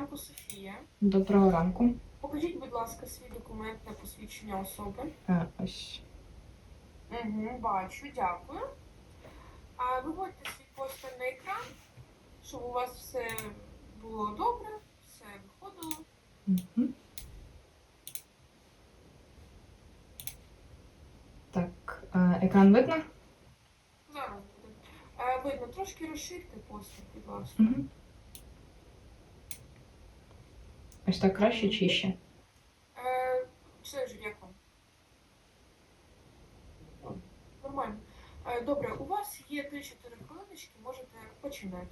ранку, Софія. Доброго ранку. Покажіть, будь ласка, свій документ на посвідчення особи. Е, Ось. Угу, бачу, дякую. А виводьте свій постер на екран, щоб у вас все було добре, все виходило. Мгм. Так, екран видно? Зараз буде. Видно, трошки розширте постер, будь ласка. Мгм. Ось так краще чи ще? Е, все ж як вам? Нормально. Е, добре, у вас є 3-4 хвилиночки, можете починати.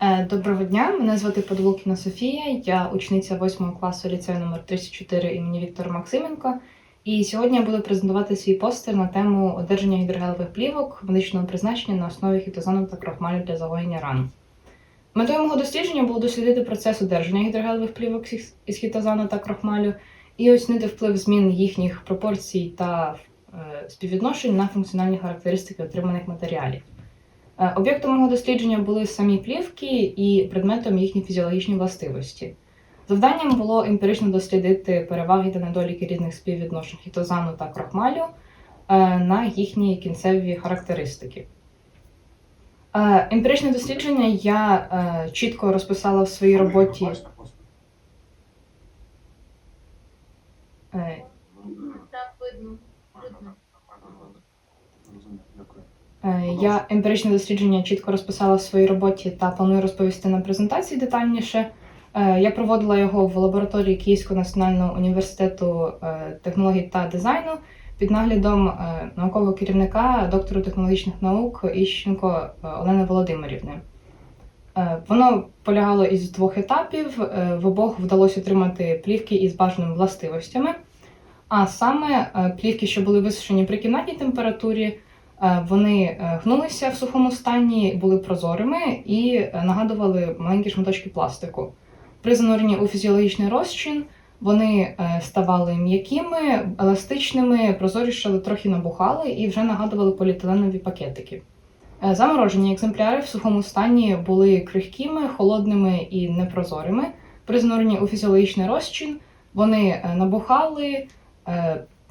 Е, Доброго дня, мене звати Подолукіна Софія, я учениця 8 класу ліцею номер 34 імені Віктора Максименка. І сьогодні я буду презентувати свій постер на тему одержання гідрогелевих плівок медичного призначення на основі хітозану та крохмалю для загоєння ран. Метою мого дослідження було дослідити процес одержання гідрогелевих плівок із- хітозану та крохмалю і оцінити вплив змін їхніх пропорцій та е, співвідношень на функціональні характеристики отриманих матеріалів. Е, Об'єктом мого дослідження були самі плівки і предметом їхні фізіологічні властивості. Завданням було емпірично дослідити переваги та недоліки різних співвідношень хітозану та крохмалю е, на їхні кінцеві характеристики. Е, Емпіричне дослідження я е, чітко розписала в своїй роботі. е, Так, видно. Видно. Е, Я емпіричне дослідження чітко розписала в своїй роботі та планую розповісти на презентації детальніше. Е, Я проводила його в лабораторії Київського національного університету е, технологій та дизайну під наглядом е, наукового керівника доктору технологічних наук Іщенко е, Олени Володимирівни. Е, Воно полягало із двох етапів. В обох вдалося отримати плівки із бажаними властивостями. А саме плівки, що були висушені при кімнатній температурі, Вони гнулися в сухому стані, були прозорими і нагадували маленькі шматочки пластику. При зануренні у фізіологічний розчин вони е, ставали м'якими, еластичними, прозорішали, трохи набухали і вже нагадували поліетиленові пакетики. Е, Заморожені екземпляри в сухому стані були крихкими, холодними і непрозорими. При зануренні у фізіологічний розчин вони е, набухали,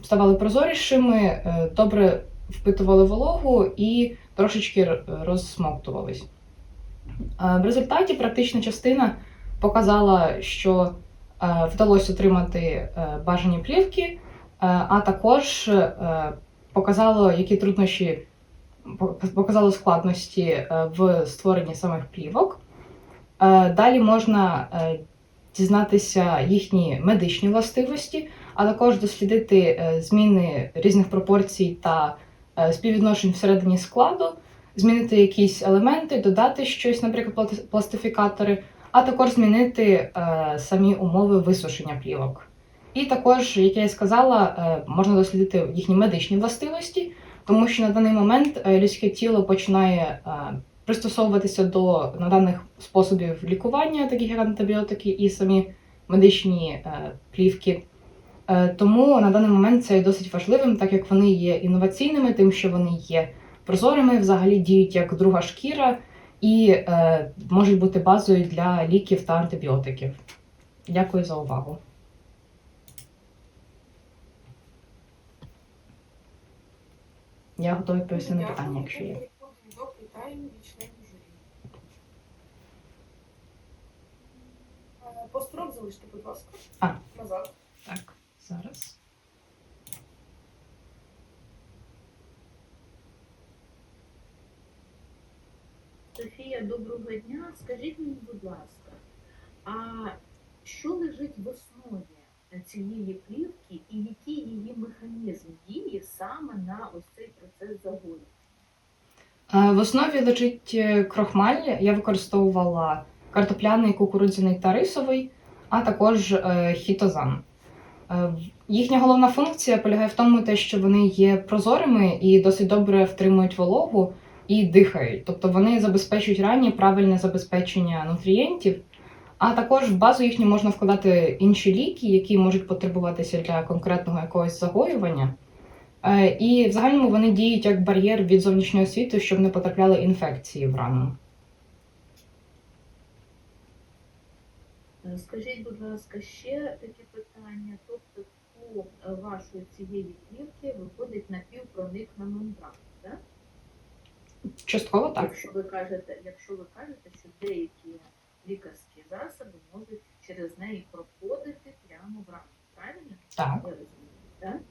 ставали прозорішими, добре впитували вологу і трошечки розсмоктувались. В результаті практична частина показала, що вдалося отримати е, бажані плівки, е, а також е, показало, які труднощі показало складності е, в створенні самих плівок. Е, Далі можна е, дізнатися їхні медичні властивості, а також дослідити е, зміни різних пропорцій та е, співвідношень всередині складу, змінити якісь елементи, додати щось, наприклад, пластифікатори, а також змінити е, самі умови висушення плівок. І також, як я і сказала, е, можна дослідити їхні медичні властивості, тому що на даний момент е, людське тіло починає пристосовуватися до наданих способів лікування, таких як антибіотики і самі медичні плівки. Тому на даний момент це є досить важливим, так як вони є інноваційними, тим, що вони є прозорими, взагалі діють як друга шкіра і е, можуть бути базою для ліків та антибіотиків. Дякую за увагу. Я готова відповісти на питання, якщо є. Журі. Е, Построк залиште, будь ласка. А. Назад. Так, зараз. Софія, доброго дня. Скажіть мені, будь ласка, а що лежить в основі цієї плівки і який її механізм дії саме на ось цей процес загону? Е, В основі лежить е, крохмаль. Я використовувала картопляний, кукурудзяний та рисовий, а також е, хітозан. Їхня головна функція полягає в тому, що вони є прозорими і досить добре втримують вологу і дихають. Тобто вони забезпечують ранні правильне забезпечення нутрієнтів, а також в базу їхню можна вкладати інші ліки, які можуть потребуватися для конкретного якогось загоювання. Е, І в загальному вони діють як бар'єр від зовнішнього світу, щоб не потрапляли інфекції в рану. Е, Скажіть, будь ласка, ще таке питання. Тобто по е, вашої цієї плівки виходить напівпроникна мембрана, так? Частково так. Якщо ви кажете, якщо ви кажете, що деякі лікарські засоби можуть через неї проходити прямо в рамку, правильно? Так. Так?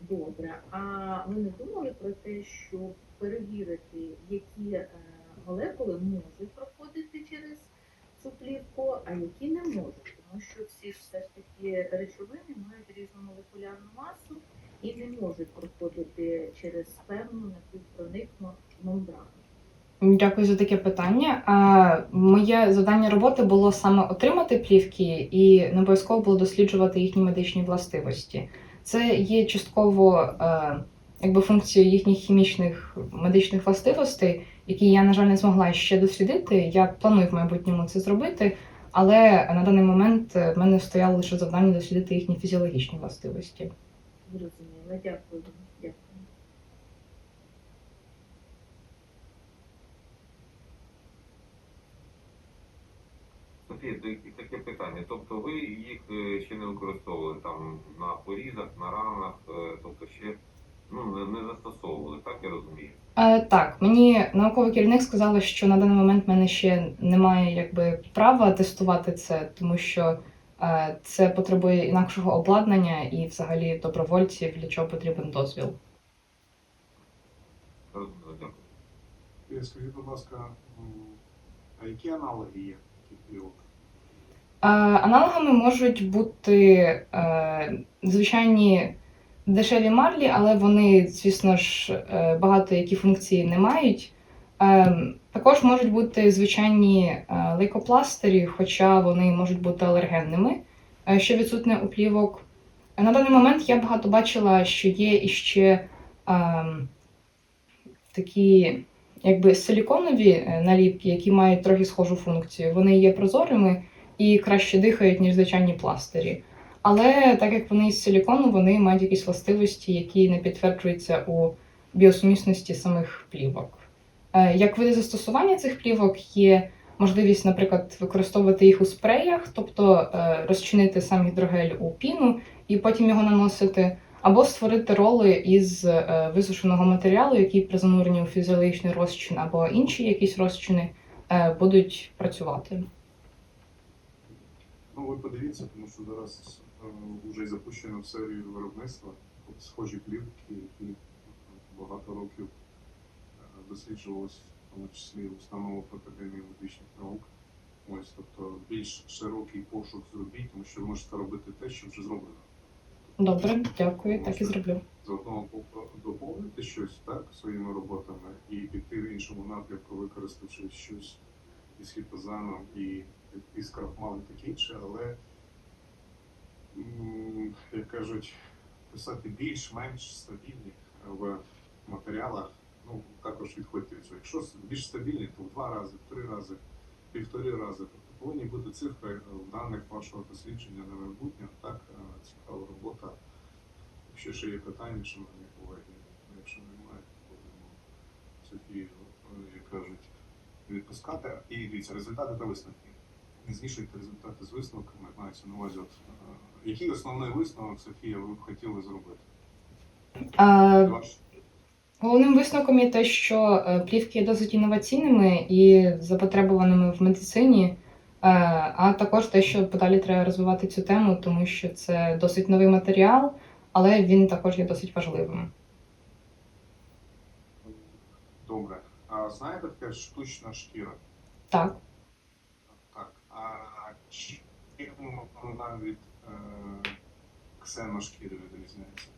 Добре. А ви не думали про те, щоб перевірити, які е, молекули можуть проходити через цю плівку, а які не можуть? Тому що всі ж все ж таки речовини мають різну молекулярну масу і не можуть проходити через певну. Дякую за таке питання. Моє завдання роботи було саме отримати плівки і не обов'язково було досліджувати їхні медичні властивості. Це є частково е, якби функцією їхніх хімічних медичних властивостей, які я, на жаль, не змогла ще дослідити. Я планую в майбутньому це зробити, але на даний момент е, в мене стояло лише завдання дослідити їхні фізіологічні властивості. Зрозуміло. Дякую вам. Дякую. Софія, таке- питання. Тобто ви їх е, ще не використовували там на порізах, на ранах, е, тобто ще ну, не, не застосовували, так я розумію? Е, так, мені науковий керівник сказала, що на даний момент в мене ще немає якби права тестувати це, тому що е, це потребує інакшого обладнання і взагалі добровольців, для чого потрібен дозвіл. Дякую. Скажіть, будь ласка, а які аналоги є таких плівок? Е, аналогами можуть бути е, звичайні дешеві марлі, але вони, звісно ж, е, багато які функції не мають. Е, також можуть бути звичайні лейкопластирі, хоча вони можуть бути алергенними, що відсутне у плівок. На даний момент я багато бачила, що є іще такі якби силіконові наліпки, які мають трохи схожу функцію. Вони є прозорими і краще дихають, ніж звичайні пластирі. Але так як вони із силікону, вони мають якісь властивості, які не підтверджуються у біосумісності самих плівок. Е, Як види застосування цих плівок є можливість, наприклад, використовувати їх у спреях, тобто е, розчинити сам гідрогель у піну і потім його наносити, або створити роли із е, висушеного матеріалу, які при зануренні у фізіологічний розчин або інші якісь розчини будуть працювати. Ну, ви подивіться, тому що зараз е, вже й запущено в серію виробництва схожі плівки, які багато років е, досліджувалися, в тому числі в установах Академії медичних наук. Ось, тобто більш широкий пошук зробіть, тому що ви можете робити те, що вже зроблено. Добре, дякую, так і зроблю. з одного боку доповнити щось так своїми роботами і піти в іншому напрямку, використавши щось із хіпозаном і із крахмалом і таке інше, але як кажуть, писати більш-менш стабільні в матеріалах, ну також відходьте від цього. Якщо більш стабільні, то в два рази, в три рази, півтори рази. Тобто повинні бути цифри в даних вашого дослідження на майбутнє. Так, е, цікава робота. Якщо ще є питання, шановні колеги, ну, якщо немає, то будемо Софію, е, як кажуть, відпускати. І дивіться, результати та висновки. Не змішуйте результати з висновками, мається на увазі. От, е, який основний висновок, Софія, ви б хотіли зробити? А, Ваш? Головним висновком є те, що е, плівки є досить інноваційними і запотребуваними в медицині, е, а також те, що подалі треба розвивати цю тему, тому що це досить новий матеріал, але він також є досить важливим. Добре. А знаєте таке штучна шкіра? Так, А вона від е, ксеношкіри відрізняється?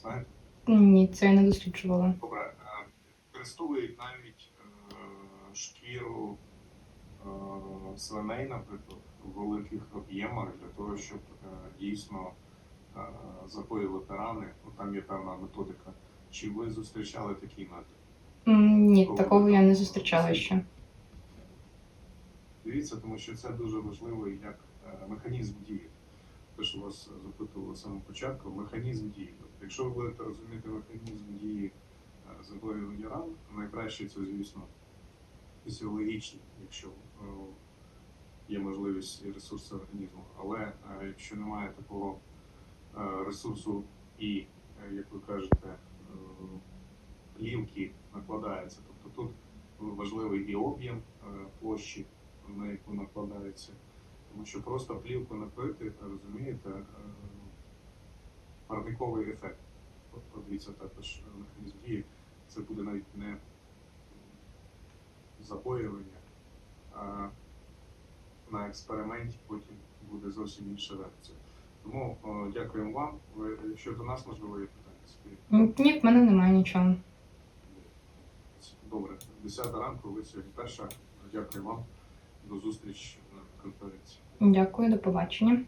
Знаєте? ні, це я не досліджувала. Добре, е, використовують навіть е, шкіру свиней, наприклад, в великих об'ємах для того, щоб дійсно запоювати рани. Ну, Там є певна методика. Чи ви зустрічали такий метод? Ні, такого я не зустрічала ще. Дивіться, тому що це дуже важливий як е, механізм дії. Те, що вас запитували з самого початку, механізм дії. Тобто, якщо ви будете розуміти механізм дії е, запоювання ран, найкраще це, звісно, фізіологічно, якщо е, є можливість і ресурси організму. Але якщо немає такого ресурсу і, як ви кажете, плівки накладається. Тобто тут важливий і об'єм площі, на яку накладається. Тому що просто плівку накрити, розумієте, е, парниковий ефект. Подивіться також механізм дії. Це буде навіть не запоювання, а на експерименті потім буде зовсім інша реакція. Тому о, дякуємо вам. Ви, якщо до нас можливо є питання, Сергій? Ні, в мене немає нічого. Добре, 10 ранку, ви сьогодні перша. Дякую вам. До зустрічі на конференції. Дякую, до побачення.